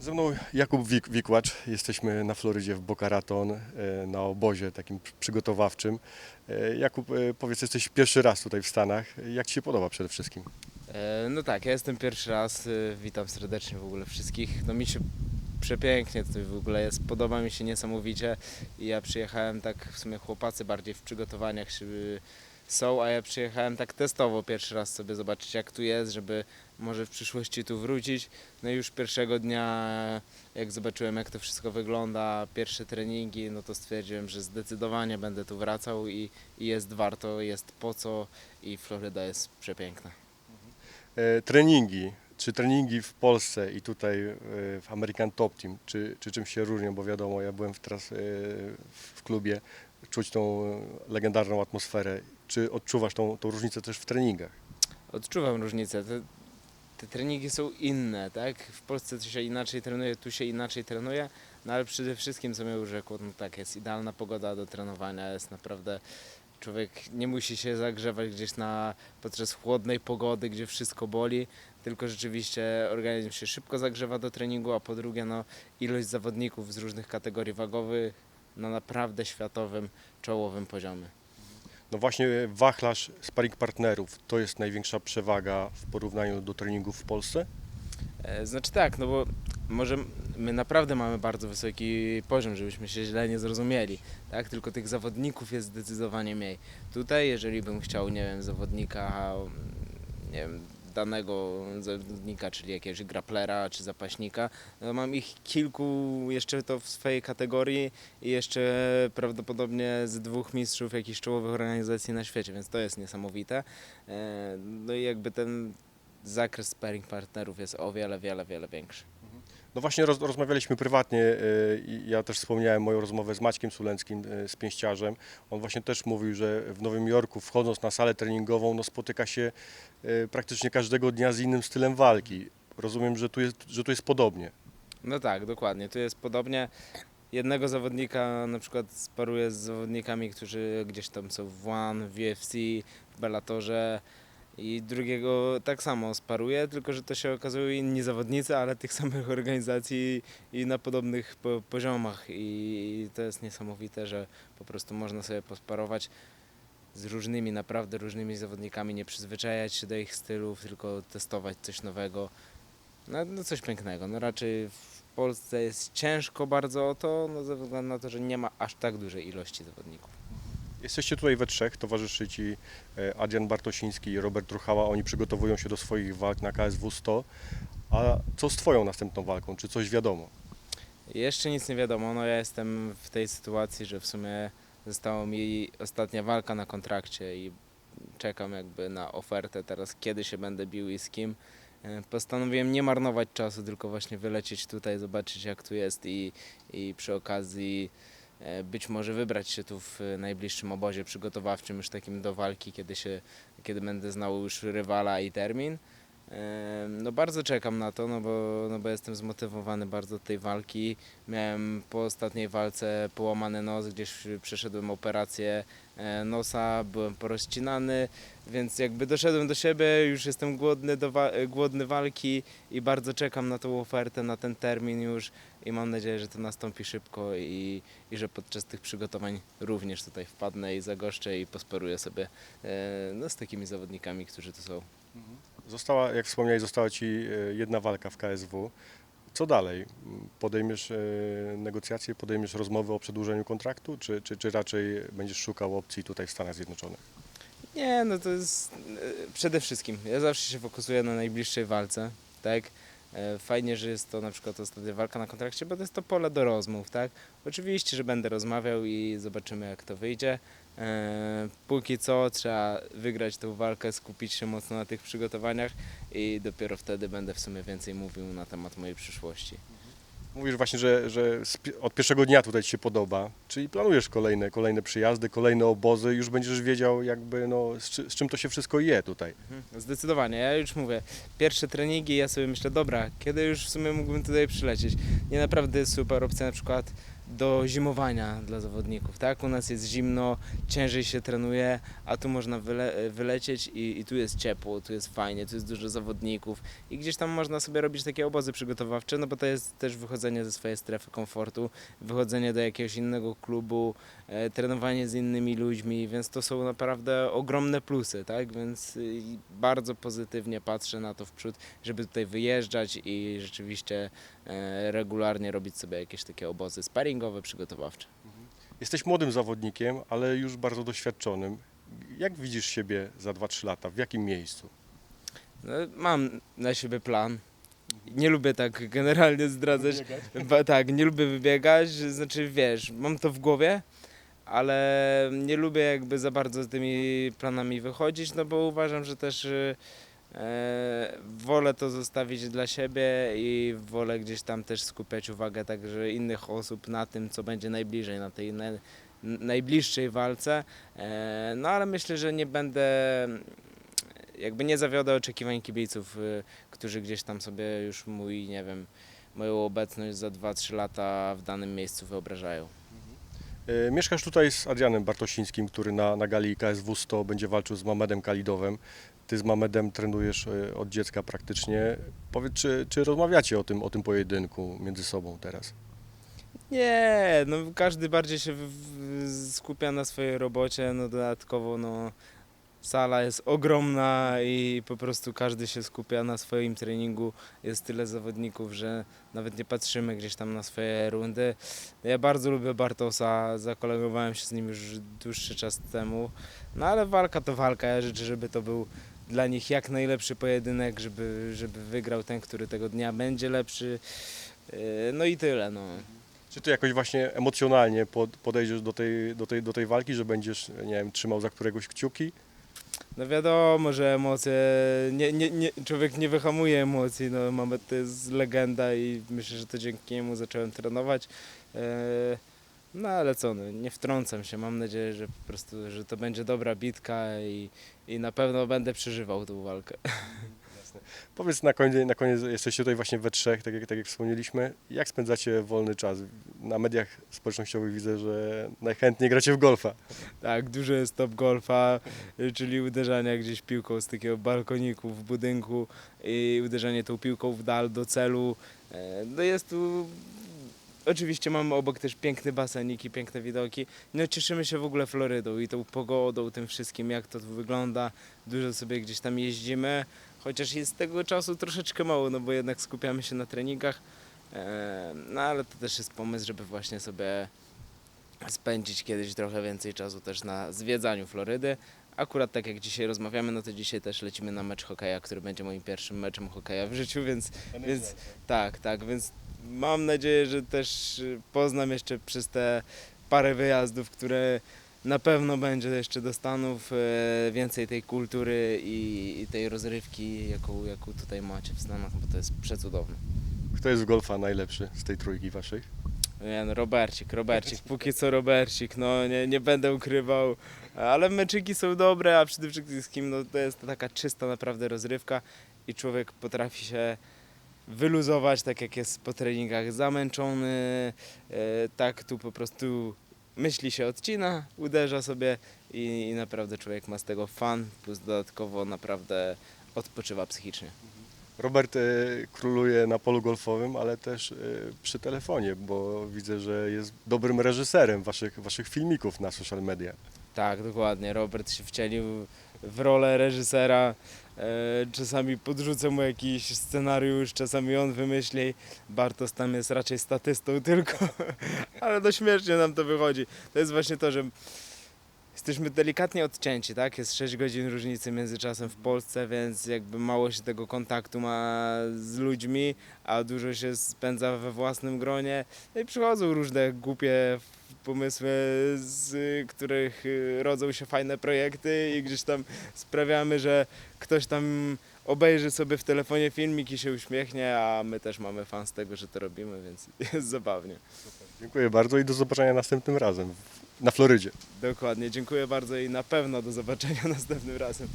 Ze mną Jakub Wik Wikłacz. Jesteśmy na Florydzie w Boca Raton e, na obozie takim przy- przygotowawczym. E, Jakub, e, powiedz, jesteś pierwszy raz tutaj w Stanach. Jak Ci się podoba przede wszystkim? No tak, ja jestem pierwszy raz, witam serdecznie w ogóle wszystkich. No mi się przepięknie tutaj w ogóle jest, podoba mi się niesamowicie i ja przyjechałem tak, w sumie chłopacy bardziej w przygotowaniach się, są, a ja przyjechałem tak testowo pierwszy raz sobie zobaczyć jak tu jest, żeby może w przyszłości tu wrócić. No i już pierwszego dnia jak zobaczyłem jak to wszystko wygląda, pierwsze treningi, no to stwierdziłem, że zdecydowanie będę tu wracał i, i jest warto, jest po co i Floryda jest przepiękna. E, Treningi. Czy treningi w Polsce i tutaj e, w American Top Team, czy, czy czym się różnią? Bo wiadomo, ja byłem w, teraz e, w klubie, czuć tą legendarną atmosferę. Czy odczuwasz tą, tą różnicę też w treningach? Odczuwam różnicę. Te, treningi są inne, tak? W Polsce to się inaczej trenuje, tu się inaczej trenuje, no ale przede wszystkim, co mnie urzekło, no tak, jest idealna pogoda do trenowania, jest naprawdę, człowiek nie musi się zagrzewać gdzieś na, podczas chłodnej pogody, gdzie wszystko boli, tylko rzeczywiście organizm się szybko zagrzewa do treningu, a po drugie, no, ilość zawodników z różnych kategorii wagowych na naprawdę światowym, czołowym poziomie. No właśnie wachlarz sparring partnerów to jest największa przewaga w porównaniu do treningów w Polsce? E, Znaczy tak, no bo może my naprawdę mamy bardzo wysoki poziom, żebyśmy się źle nie zrozumieli, tak? Tylko tych zawodników jest zdecydowanie mniej. Tutaj, jeżeli bym chciał, nie wiem, zawodnika, mm, nie wiem, danego zawodnika, czyli jakiegoś graplera czy zapaśnika, no mam ich kilku jeszcze to w swojej kategorii i jeszcze prawdopodobnie z dwóch mistrzów jakichś czołowych organizacji na świecie, więc to jest niesamowite. E, No i jakby ten zakres sparring partnerów jest o wiele, wiele, wiele większy. No właśnie roz, rozmawialiśmy prywatnie y, i ja też wspomniałem moją rozmowę z Maćkiem Sulenckim, y, z pięściarzem. On właśnie też mówił, że w Nowym Jorku wchodząc na salę treningową no spotyka się y, praktycznie każdego dnia z innym stylem walki. Rozumiem, że tu jest, że tu jest podobnie. No tak, dokładnie. Tu jest podobnie. Jednego zawodnika na przykład sparuję z zawodnikami, którzy gdzieś tam są w One, w UFC, w Bellatorze i drugiego tak samo sparuję, tylko że to się okazują inni zawodnicy, ale tych samych organizacji i na podobnych po poziomach i to jest niesamowite, że po prostu można sobie posparować z różnymi, naprawdę różnymi zawodnikami, nie przyzwyczajać się do ich stylów, tylko testować coś nowego. No, no coś pięknego. No raczej w Polsce jest ciężko bardzo o to, no ze względu na to, że nie ma aż tak dużej ilości zawodników. Jesteście tutaj we trzech, towarzyszy Ci e, Adrian Bartosiński i Robert Truchała. Oni przygotowują się do swoich walk na KSW 100. A co z Twoją następną walką? Czy coś wiadomo? Jeszcze nic nie wiadomo, no ja jestem w tej sytuacji, że w sumie została mi ostatnia walka na kontrakcie i czekam jakby na ofertę teraz, kiedy się będę bił i z kim. E, Postanowiłem nie marnować czasu, tylko właśnie wylecieć tutaj, zobaczyć jak tu jest i, i przy okazji być może wybrać się tu w najbliższym obozie przygotowawczym, już takim do walki, kiedy, się, kiedy będę znał już rywala i termin. E, No bardzo czekam na to, no bo, no bo jestem zmotywowany bardzo do tej walki. Miałem po ostatniej walce połamany nos, gdzieś przeszedłem operację e, nosa, byłem porozcinany, więc jakby doszedłem do siebie, już jestem głodny, do wa- e, głodny walki i bardzo czekam na tą ofertę, na ten termin już i mam nadzieję, że to nastąpi szybko i, i że podczas tych przygotowań również tutaj wpadnę i zagoszczę i posparuję sobie e, no, z takimi zawodnikami, którzy tu są. Została, jak wspomniałeś, została Ci e, jedna walka w KSW. Co dalej? Podejmiesz e, negocjacje, podejmiesz rozmowy o przedłużeniu kontraktu, czy, czy, czy raczej będziesz szukał opcji tutaj w Stanach Zjednoczonych? Nie, no to jest e, przede wszystkim. Ja zawsze się fokusuję na najbliższej walce, tak? E, Fajnie, że jest to na przykład ostatnia walka na kontrakcie, bo to jest to pole do rozmów, tak? Oczywiście, że będę rozmawiał i zobaczymy jak to wyjdzie. E, Póki co trzeba wygrać tę walkę, skupić się mocno na tych przygotowaniach i dopiero wtedy będę w sumie więcej mówił na temat mojej przyszłości. Mówisz właśnie, że, że od pierwszego dnia tutaj Ci się podoba, czyli planujesz kolejne, kolejne przyjazdy, kolejne obozy, już będziesz wiedział jakby no, z, z czym to się wszystko je tutaj. Mhm, Zdecydowanie, ja już mówię, pierwsze treningi, ja sobie myślę, dobra, kiedy już w sumie mógłbym tutaj przylecieć. Nie naprawdę super opcja na przykład do zimowania dla zawodników, tak? U nas jest zimno, ciężej się trenuje, a tu można wyle, wylecieć i, i tu jest ciepło, tu jest fajnie, tu jest dużo zawodników i gdzieś tam można sobie robić takie obozy przygotowawcze, no bo to jest też wychodzenie ze swojej strefy komfortu, wychodzenie do jakiegoś innego klubu, e, trenowanie z innymi ludźmi, więc to są naprawdę ogromne plusy, tak? Więc y, bardzo pozytywnie patrzę na to w przód, żeby tutaj wyjeżdżać i rzeczywiście e, regularnie robić sobie jakieś takie obozy sparingowe, przygotowawcze. Jesteś młodym zawodnikiem, ale już bardzo doświadczonym. Jak widzisz siebie za 2-3 lata? W jakim miejscu? No, mam na siebie plan. Nie lubię tak generalnie zdradzać. Ba, tak, nie lubię wybiegać, znaczy wiesz, mam to w głowie, ale nie lubię jakby za bardzo z tymi planami wychodzić, no bo uważam, że też y, wolę to zostawić dla siebie i wolę gdzieś tam też skupiać uwagę także innych osób na tym, co będzie najbliżej, na tej na, najbliższej walce. E, no ale myślę, że nie będę, jakby nie zawiodę oczekiwań kibiców, y, którzy gdzieś tam sobie już mój, nie wiem, moją obecność za 2-3 lata w danym miejscu wyobrażają. E, Mieszkasz tutaj z Adrianem Bartosińskim, który na, na gali KSW 100 będzie walczył z Mamedem Kalidowem. Ty z Mamedem trenujesz e, od dziecka praktycznie. Powiedz, czy, czy rozmawiacie o tym, o tym pojedynku między sobą teraz? Nie, no każdy bardziej się w, w, skupia na swojej robocie, no dodatkowo no sala jest ogromna i po prostu każdy się skupia na swoim treningu. Jest tyle zawodników, że nawet nie patrzymy gdzieś tam na swoje rundy. Ja bardzo lubię Bartosa, zakolegowałem się z nim już dłuższy czas temu, no ale walka to walka, ja życzę, żeby to był dla nich jak najlepszy pojedynek, żeby, żeby wygrał ten, który tego dnia będzie lepszy. Yy, No i tyle, no. Czy ty jakoś właśnie emocjonalnie pod, podejdziesz do tej, do, tej, do tej walki, że będziesz, nie wiem, trzymał za któregoś kciuki? No wiadomo, że emocje, nie, nie, nie, człowiek nie wyhamuje emocji, no Mamet to jest legenda i myślę, że to dzięki niemu zacząłem trenować. E, No ale co, no, nie wtrącam się, mam nadzieję, że po prostu, że to będzie dobra bitka i, i na pewno będę przeżywał tą walkę. Powiedz na koniec, na koniec jesteście tutaj właśnie we trzech, tak jak, tak jak wspomnieliśmy. Jak spędzacie wolny czas? Na mediach społecznościowych widzę, że najchętniej gracie w golfa. Tak, dużo jest top golfa, czyli uderzania gdzieś piłką z takiego balkoniku w budynku i uderzanie tą piłką w dal do celu. E, No jest tu. Oczywiście mamy obok też piękny basenik i piękne widoki. No cieszymy się w ogóle Florydą i tą pogodą, tym wszystkim, jak to wygląda. Dużo sobie gdzieś tam jeździmy, chociaż jest tego czasu troszeczkę mało, no bo jednak skupiamy się na treningach. No ale to też jest pomysł, żeby właśnie sobie spędzić kiedyś trochę więcej czasu też na zwiedzaniu Florydy. Akurat tak jak dzisiaj rozmawiamy, no to dzisiaj też lecimy na mecz hokeja, który będzie moim pierwszym meczem hokeja w życiu, więc, więc tak, tak, więc mam nadzieję, że też poznam jeszcze przez te parę wyjazdów, które na pewno będzie jeszcze do Stanów e, więcej tej kultury i, tej rozrywki, jaką, jaką tutaj macie w Stanach, bo to jest przecudowne. Kto jest w golfa najlepszy z tej trójki waszej? Nie, no Robercik, Robercik, póki co Robercik, no nie, nie będę ukrywał, ale meczyki są dobre, a przede wszystkim no, to jest taka czysta naprawdę rozrywka i człowiek potrafi się wyluzować, tak jak jest po treningach zamęczony, e, tak tu po prostu myśli się odcina, uderza sobie i, i naprawdę człowiek ma z tego fan, plus dodatkowo naprawdę odpoczywa psychicznie. Robert e, króluje na polu golfowym, ale też e, przy telefonie, bo widzę, że jest dobrym reżyserem waszych, waszych filmików na social media. Tak, dokładnie. Robert się wcielił w rolę reżysera. E, czasami podrzucę mu jakiś scenariusz, czasami on wymyśli. Bartos tam jest raczej statystą tylko, ale to śmiesznie nam to wychodzi. To jest właśnie to, że jesteśmy delikatnie odcięci, tak? Jest 6 godzin różnicy między czasem w Polsce, więc jakby mało się tego kontaktu ma z ludźmi, a dużo się spędza we własnym gronie. No i przychodzą różne głupie pomysły, z których y, rodzą się fajne projekty i gdzieś tam sprawiamy, że ktoś tam obejrzy sobie w telefonie filmik i się uśmiechnie, a my też mamy fan z tego, że to robimy, więc jest zabawnie. Dziękuję bardzo i do zobaczenia następnym razem na Florydzie. Dokładnie, dziękuję bardzo i na pewno do zobaczenia następnym razem.